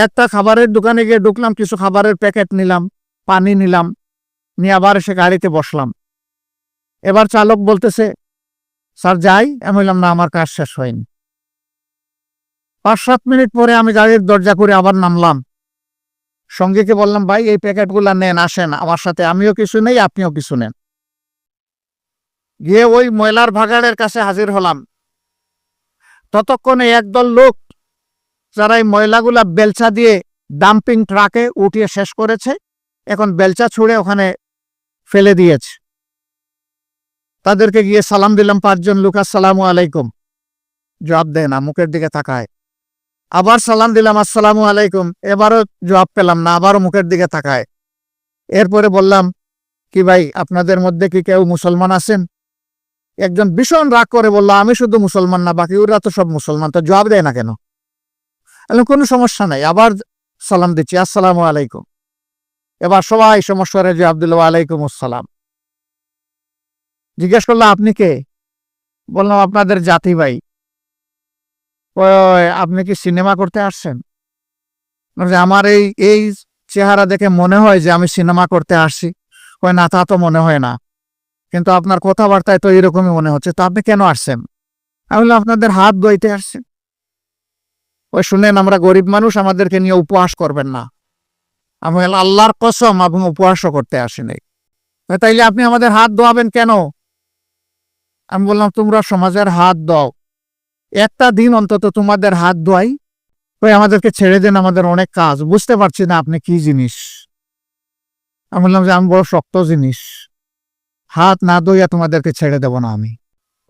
একটা খাবারের দোকানে গিয়ে ঢুকলাম, কিছু খাবারের প্যাকেট নিলাম, পানি নিলাম, নিয়ে আবার এসে গাড়িতে বসলাম। এবার চালক বলতেছে, স্যার, যাই। আমি বললাম, না, আমার কাজ শেষ হয়নি। পাঁচ সাত মিনিট পরে আমি গাড়ির দরজা করে আবার নামলাম। সঙ্গীকে বললাম, ভাই, এই প্যাকেটগুলা নেন, আসেন, আমার সাথে। আমিও কিছু নেই, আপনিও কিছু নেন। গিয়ে ওই ময়লার ভাগাড়ের কাছে হাজির হলাম। ততক্ষণে একদল লোক যারা এই ময়লাগুলা বেলচা দিয়ে ডাম্পিং ট্রাকে উঠিয়ে শেষ করেছে, এখন বেলচা ছুঁড়ে ওখানে ফেলে দিয়েছে। তাদেরকে গিয়ে সালাম দিলাম, পাঁচজন লোক, আসসালামু আলাইকুম। জবাব দেয় না, মুখের দিকে তাকায়। আবার সালাম দিলাম, আসসালামু আলাইকুম। এবারও জবাব পেলাম না, আবারও মুখের দিকে তাকায়। এরপরে বললাম, কি ভাই, আপনাদের মধ্যে কি কেউ মুসলমান আছেন? একজন ভীষণ রাগ করে বলল, আমি শুধু মুসলমান না, বাকি ওরা তো সব মুসলমান। তো জবাব দেয় না কেন? বললাম, কোনো সমস্যা নাই। আবার সালাম দিচ্ছি। আসসালামু আলাইকুম। এবার সবাই সমস্যারে জবাব দিল আলাইকুম আসসালাম। জিজ্ঞেস করল আপনি কে? বললাম আপনাদের জাতি ভাই। আপনি কি সিনেমা করতে আসছেন? আমার এই এই চেহারা দেখে মনে হয় যে আমি সিনেমা করতে আসছি। কয় না তা তো মনে হয় না। কিন্তু আপনার কথাবার্তায় তো এরকমই মনে হচ্ছে। তো আপনি কেন আসছেন? আমি আপনাদের হাত ধোইতে আসছেন ওই শুনেন, আমরা গরিব মানুষ, আমাদেরকে নিয়ে উপহাস করবেন না। আমি আল্লাহর কসম এবং উপহাসও করতে আসিনি তাইলে আপনি আমাদের হাত ধোয়াবেন কেন? আমি বললাম, তোমরা সমাজের হাত দাও একটা দিন অন্তত তোমাদের হাত ধোয়াই। ওই আমাদেরকে ছেড়ে দেন, আমাদের অনেক কাজ। বুঝতে পারছি না আপনি কি জিনিস? আমি বললাম যে, আমি বড় শক্ত জিনিস। হাত না ধুইয়া তোমাদেরকে ছেড়ে দেব না আমি।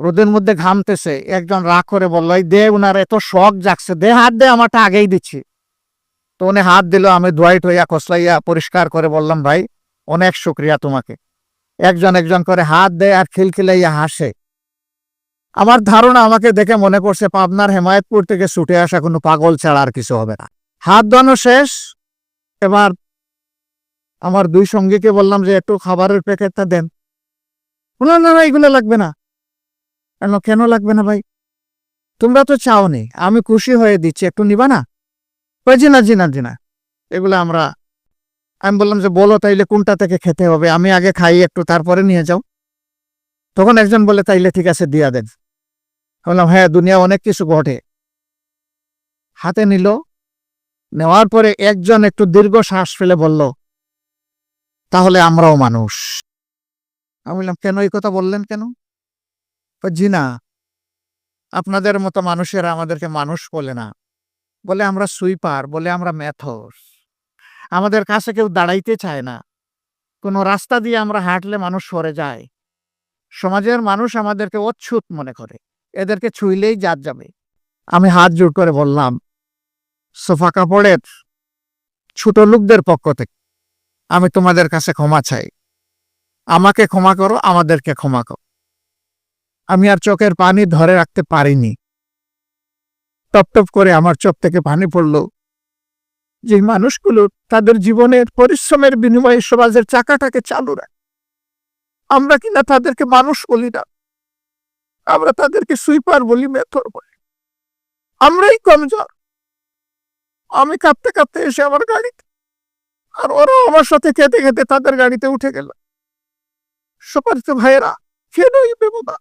রোদের মধ্যে ঘামতেছে। একজন রাগ করে বলল, এই দে উনার এত শখ জাগছে, দে হাত দে, আমারটা আগেই দিচ্ছি। তো উনি হাত দিল, আমি ধোয়াই টইয়া খসলাইয়া পরিষ্কার করে বললাম, ভাই, অনেক শুক্রিয়া তোমাকে। একজন একজন করে হাত দেয় আর খিলখিলাইয়া হাসে। আমার ধারণা আমাকে দেখে মনে করছে পাবনার হেমায়তপুর থেকে ছুটে আসা কোনো পাগল ছাড়া আর কিছু হবে না। হাত ধোয়ানো শেষ। এবার আমার দুই সঙ্গীকে বললাম যে, একটু খাবারের প্যাকেটটা দেন। না না এগুলো লাগবে না। কেন লাগবে না ভাই? তোমরা তো চাওনি আমি খুশি হয়ে দিচ্ছি একটু নিবা না? কই, জি না জি না জি না এগুলো আমরা আমি বললাম যে বলো তাইলে কোনটা থেকে খেতে হবে আমি আগে খাই একটু তারপরে নিয়ে যাও। তখন একজন বলে তাইলে ঠিক আছে দিয়া দেন। বললাম হ্যাঁ দুনিয়া অনেক কিছু ঘটে হাতে নিল নেওয়ার পরে একজন একটু দীর্ঘ শ্বাস ফেলে বলল তাহলে আমরাও মানুষ। আমি বললাম কেন এই কথা বললেন কেন? জি না আপনাদের মতো মানুষেরা আমাদেরকে মানুষ বলে না। বলে আমরা সুইপার, বলে আমরা ম্যাথস। আমাদের কাছে কেউ দাঁড়াইতে চায় না। কোনো রাস্তা দিয়ে আমরা হাঁটলে মানুষ সরে যায়। সমাজের মানুষ আমাদেরকে অচ্ছুত মনে করে। এদেরকে ছুইলেই জাত যাবে। আমি হাত জোর করে বললাম, সোফা কাপড়ের ছোট লোকদের পক্ষ থেকে আমি তোমাদের কাছে ক্ষমা চাই। আমাকে ক্ষমা করো, আমাদেরকে ক্ষমা করো। আমি আর চোখের পানি ধরে রাখতে পারিনি। টপ টপ করে আমার চোখ থেকে পানি পড়ল। যে মানুষগুলো তাদের জীবনের পরিশ্রমের বিনিময়ে সমাজের চাকাটাকে চালু রাখে। আমরা কিনা তাদেরকে মানুষ বলি না। আমরা তাদেরকে সুইপার বলি, মেথর বলি। আমরাই কমজোর। আমি কাঁপতে কাঁপতে এসে আমার গাড়িতে আর ওরা আমার সাথে খেতে খেতে তাদের গাড়িতে উঠে গেল। সবার তো ভাইয়েরা কেন এই বেবদা